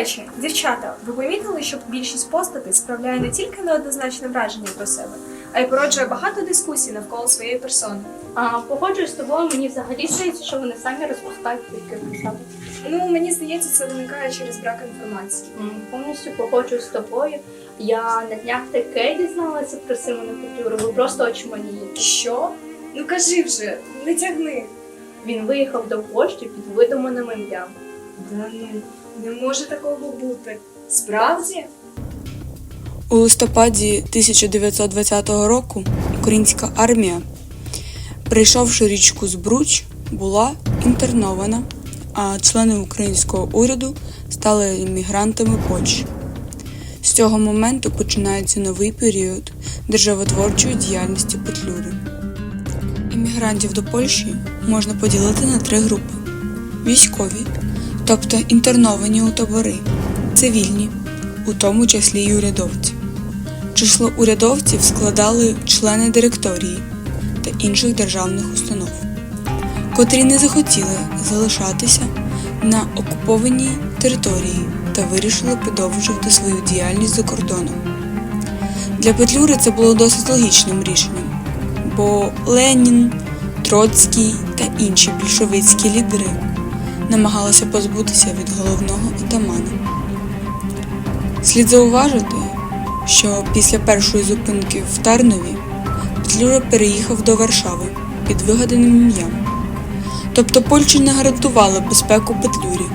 Речі, дівчата, ви помітили, що більшість постатей справляє не тільки неоднозначне враження про себе, а й породжує багато дискусій навколо своєї персони. А погоджуюсь з тобою, мені взагалі здається, що вони самі розпускають тільки про себе. Ну, мені здається, це виникає через брак інформації. М, Повністю погоджуюсь з тобою. Я на днях таке дізналася про Симона Петлюру, ви просто очманієте. Що? Ну кажи вже, не тягни. Він виїхав до Польщі під видуманим ім'ям. Да ну, не може такого бути. Справді? У листопаді 1920 року українська армія, прийшовши річку Збруч, була інтернована, а члени українського уряду стали іммігрантами Польщі. З цього моменту починається новий період державотворчої діяльності Петлюри. Іммігрантів до Польщі можна поділити на три групи: військові, тобто інтерновані у табори, цивільні, у тому числі й урядовці. Число урядовців складали члени директорії та інших державних установ, котрі не захотіли залишатися на окупованій території та вирішили продовжувати свою діяльність за кордоном. Для Петлюри це було досить логічним рішенням, бо Ленін, Троцький та інші більшовицькі лідери намагалися позбутися від головного отамана. Слід зауважити, що після першої зупинки в Тарнові Петлюра переїхав до Варшави під вигаданим ім'ям. Тобто Польща не гарантувала безпеку Петлюрі,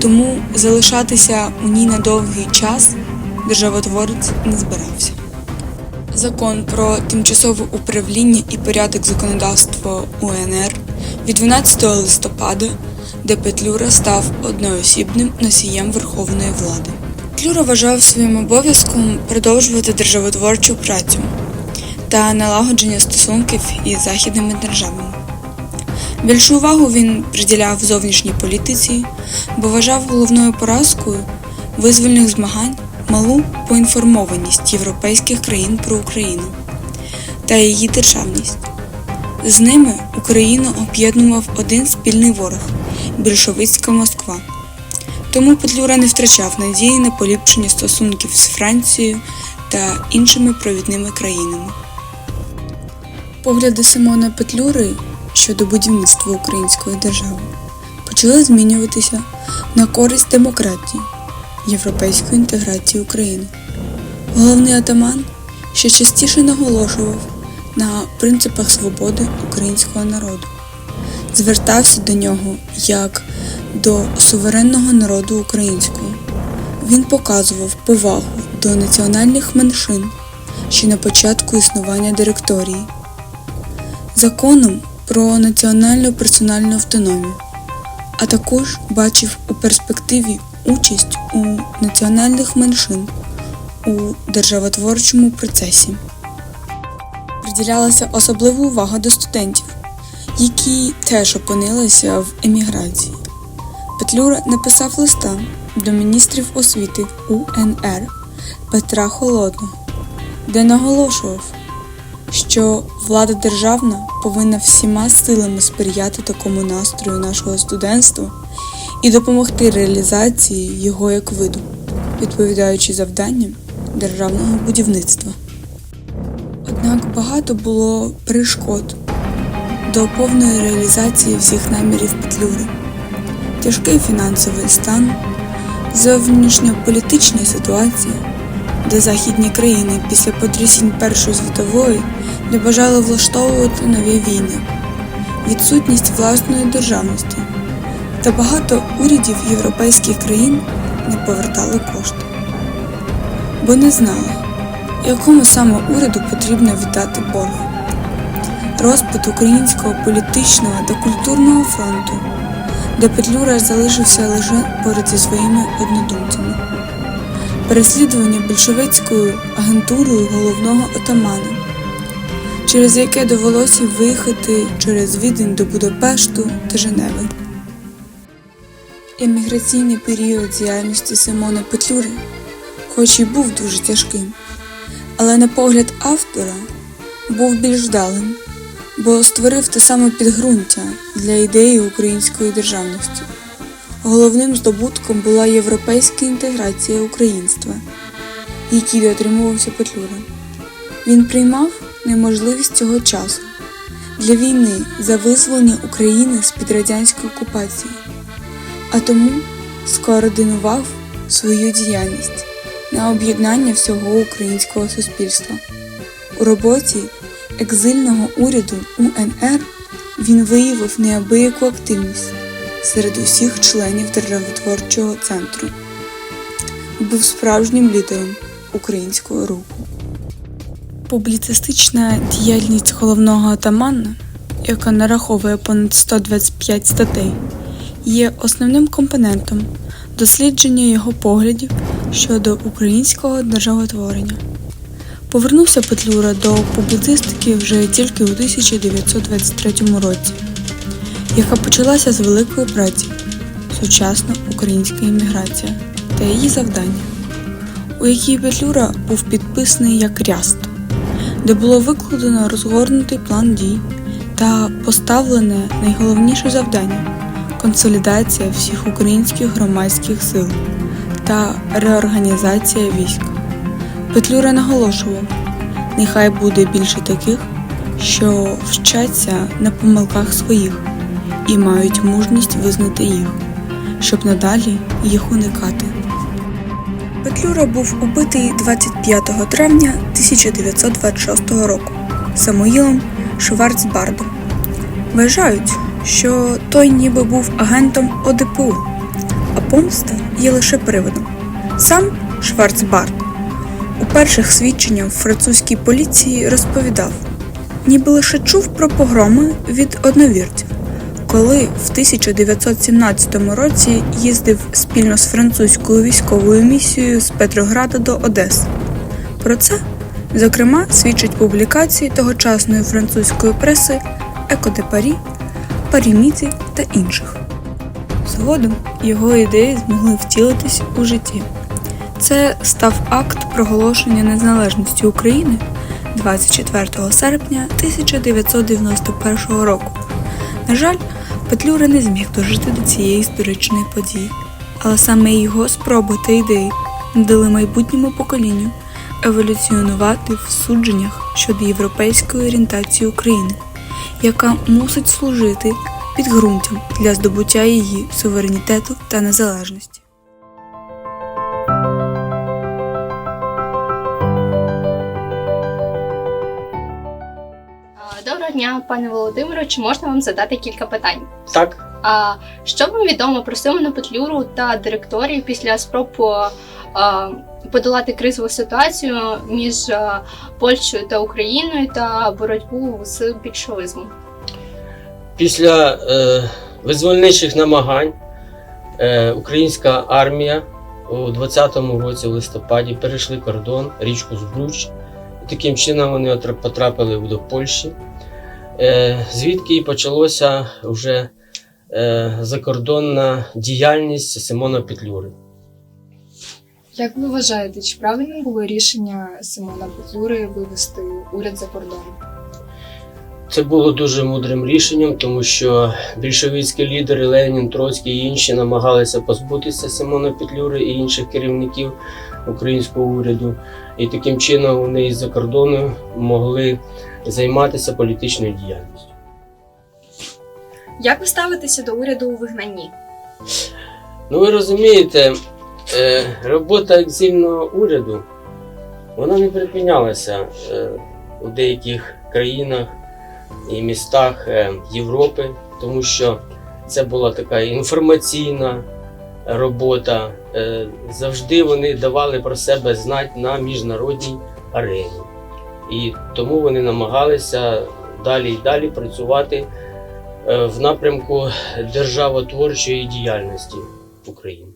тому залишатися у ній на довгий час державотворець не збирався. Закон про тимчасове управління і порядок законодавства УНР від 12 листопада, де Петлюра став одноосібним носієм верховної влади. Петлюра вважав своїм обов'язком продовжувати державотворчу працю та налагодження стосунків із західними державами. Більшу увагу він приділяв зовнішній політиці, бо вважав головною поразкою визвольних змагань малу поінформованість європейських країн про Україну та її державність. З ними Україну об'єднував один спільний ворог більшовицька Москва. Тому Петлюра не втрачав надії на поліпшення стосунків з Францією та іншими провідними країнами. Погляди Симона Петлюри щодо будівництва української держави почали змінюватися на користь демократії, європейської інтеграції України. Головний атаман ще частіше наголошував на принципах свободи українського народу, звертався до нього як до суверенного народу українського. Він показував повагу до національних меншин ще на початку існування директорії. Законом про національну персональну автономію, а також бачив у перспективі участь у національних меншин у державотворчому процесі. Приділялася особлива увага до студентів, які теж опинилися в еміграції. Петлюра написав листа до міністрів освіти УНР Петра Холодного, де наголошував, що влада державна повинна всіма силами сприяти такому настрою нашого студентства і допомогти реалізації його як виду, відповідаючи завданням державного будівництва. Однак багато було перешкод до повної реалізації всіх намірів Петлюри. Тяжкий фінансовий стан, зовнішньополітична ситуація, де західні країни після потрясінь Першої світової не бажали влаштовувати нові війни, відсутність власної державності та багато урядів європейських країн не повертали кошти, бо не знали, якому саме уряду потрібно віддати борг. Розпад українського політичного та культурного фронту, де Петлюра залишився лише поряд зі своїми однодумцями, переслідування більшовицькою агентурою головного отамана, через яке довелося виїхати через Відень до Будапешту та Женеви. Еміграційний період діяльності Симона Петлюри, хоч і був дуже тяжким, але на погляд автора був більш вдалим, бо створив те саме підґрунтя для ідеї української державності. Головним здобутком була європейська інтеграція українства, який дотримувався Петлюра. Він приймав неможливість цього часу для війни за визволення України з-під радянської окупації, а тому скоординував свою діяльність на об'єднання всього українського суспільства. У роботі екзильного уряду УНР він виявив неабияку активність серед усіх членів державотворчого центру. Був справжнім лідером українського руху. Публіцистична діяльність головного атамана, яка нараховує понад 125 статей, є основним компонентом дослідження його поглядів щодо українського державотворення. Повернувся Петлюра до публіцистики вже тільки у 1923 році, яка почалася з великої праці Сучасна українська імміграція та її завдання, у якій Петлюра був підписаний як ряст, де було викладено розгорнутий план дій та поставлене найголовніше завдання консолідація всіх українських громадських сил та реорганізація військ. Петлюра наголошував, нехай буде більше таких, що вчаться на помилках своїх і мають мужність визнати їх, щоб надалі їх уникати. Петлюра був убитий 25 травня 1926 року Самуїлом Шварцбардом. Вважають, що той ніби був агентом ОДПУ, а помста є лише приводом. Сам Шварцбард у перших свідченнях французькій поліції розповідав, ніби лише чув про погроми від одновірців, коли в 1917 році їздив спільно з французькою військовою місією з Петрограда до Одеси. Про це, зокрема, свідчать публікації тогочасної французької преси Еко де Парі, Паріміді та інших. Згодом його ідеї змогли втілитись у житті. Це став акт проголошення незалежності України 24 серпня 1991 року. На жаль, Петлюра не зміг дожити до цієї історичної події, але саме його спроби та ідеї надали майбутньому поколінню еволюціонувати в судженнях щодо європейської орієнтації України, яка мусить служити підґрунтям для здобуття її суверенітету та незалежності. Доброго дня, пане Володимире. Чи можна вам задати кілька питань? Так, А що вам відомо про Симона Петлюру та директорію після спроб а, а, подолати кризову ситуацію між а, Польщею та Україною та боротьбу з більшовизмом? після е, визвольничих намагань е, українська армія у 20-му році, в листопаді, перейшли кордон, річку Збруч. Таким чином вони потрапили до Польщі, е, звідки і почалося вже е, закордонна діяльність Симона Петлюри. Як ви вважаєте, чи правильним було рішення Симона Петлюри вивести уряд за кордон? Це було дуже мудрим рішенням, тому що більшовицькі лідери Ленін, Троцький і інші намагалися позбутися Симона Петлюри і інших керівників українського уряду. І таким чином вони із-за кордону могли займатися політичною діяльністю. Як ви ставитеся до уряду у вигнанні? Ну ви розумієте, е, робота екзильного уряду вона не припинялася е, у деяких країнах і містах е, Європи, тому що це була така інформаційна робота. Е, Завжди вони давали про себе знати на міжнародній арені. І тому вони намагалися далі і далі працювати е, в напрямку державотворчої діяльності України.